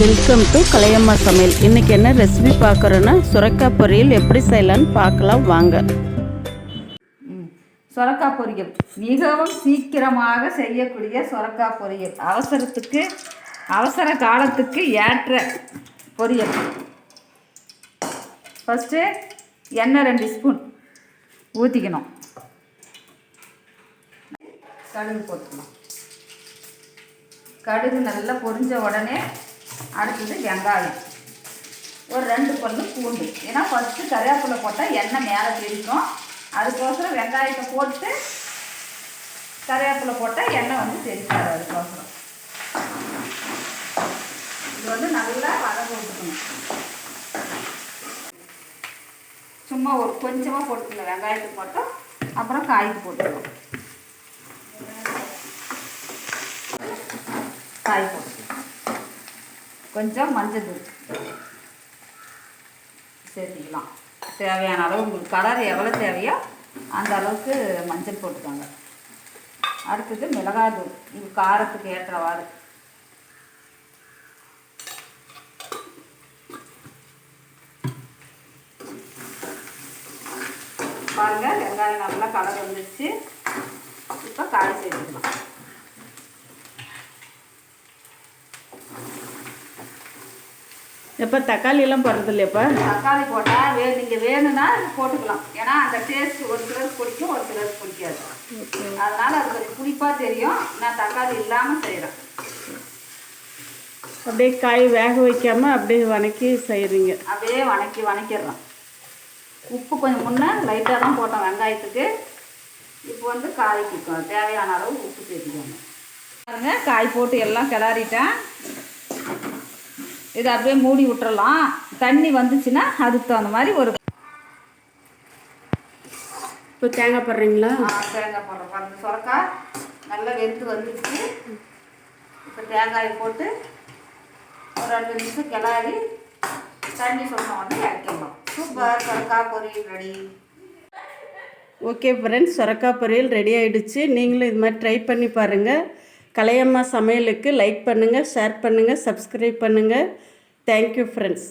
Welcome to கலையம்மா சமையல் இன்னைக்கு என்ன ரெசிபி பார்க்குறோன்னா சுரக்காய் பொரியல் எப்படி செய்யலான்னு பார்க்கலாம் வாங்க. சொரக்காய் பொரியல். மிகவும் சீக்கிரமாக செய்யக்கூடிய சுரக்காய் பொரியல். அவசரத்துக்கு அவசர காலத்துக்கு ஏற்ற பொரியல். ஃபஸ்ட்டு எண்ணெய் ரெண்டு ஸ்பூன் ஊற்றிக்கணும் கடுகு போட்டுக்கணும். கடுகு நல்லா பொரிஞ்ச உடனே அடுத்தது வெங்காயம். ஒரு ரெண்டு பல்லு பூண்டு. ஏன்னா ஃபஸ்ட்டு கருவேப்பிலை போட்டால் எண்ணெய் மேலே தெரிக்கும் அதுக்கோசரம் வெங்காயத்தை போட்டு கருவேப்பிலை போட்டால் எண்ணெய் வந்து தெரிக்காது அதுக்கோசரம். இது வந்து நல்லா வதங்க விட்டுக்கணும். சும்மா ஒரு கொஞ்சமாக போட்டுக்கணும். வெங்காயத்துக்கு மட்டும் அப்புறம் காய்க்கு போட்டுக்கணும். காய் போட்டு கொஞ்சம் மஞ்சள் தூள் சேர்த்திக்கலாம். தேவையான அளவு உங்களுக்கு கலர் எவ்வளோ தேவையோ அந்த அளவுக்கு மஞ்சள் போட்டுக்கோங்க. அடுத்தது மிளகாய் தூள். இது காரத்துக்கு ஏற்றவாறு. பாருங்கள் வெங்காயம் நல்லா கலர் வந்துடுச்சு இப்போ காய் சேர்த்துக்கலாம் எப்போ தக்காளி எல்லாம் போடுறது இல்லையாப்பா தக்காளி போட்டால் வே நீங்கள் வேணும்னா போட்டுக்கலாம். ஏன்னா அந்த டேஸ்ட் ஒரு சிலருக்கு பிடிக்கும் ஒரு சிலருக்கு பிடிக்காது. அதனால் அது கொஞ்சம் புளிப்பாக தெரியும். நான் தக்காளி இல்லாமல் செய்கிறேன் அப்படியே காய் வேக வைக்காம அப்படியே வணக்கி செய்கிறீங்க அப்படியே வணக்கி வணக்கிடுறோம் உப்பு கொஞ்சம் முன்னே லைட்டாக தான் போட்டோம் வெங்காயத்துக்கு. இப்போ வந்து காய்க்கு கொ- தேவையான அளவு உப்பு சேர்த்துக்கோங்க. பாருங்க காய் போட்டு எல்லாம் கிளறிட்டேன். இதை அப்படியே மூடி விட்டுறலாம். தண்ணி வந்துச்சுன்னா அதுக்கு தகுந்த மாதிரி ஒரு இப்போ தேங்காய் போடுறீங்களா? தேங்காய் போடுறோம். பாருங்க சுரக்காய் நல்லா வெந்து வந்துடுச்சு இப்போ தேங்காயை போட்டு ஒரு ரெண்டு நிமிஷம் கிளறி தண்ணி சொன்ன உடனே இறக்கிடலாம். சூப்பர் சுரக்காய் பொரியல் ரெடி. ஓகே ஃப்ரெண்ட்ஸ் சுரக்காய் பொரியல் ரெடி ஆயிடுச்சு. நீங்களும் இது மாதிரி ட்ரை பண்ணி பாருங்கள் கலையம்மா சமையலுக்கு லைக் பண்ணுங்கள் ஷேர் பண்ணுங்கள் சப்ஸ்கிரைப் பண்ணுங்கள் தேங்க்யூ ஃப்ரெண்ட்ஸ்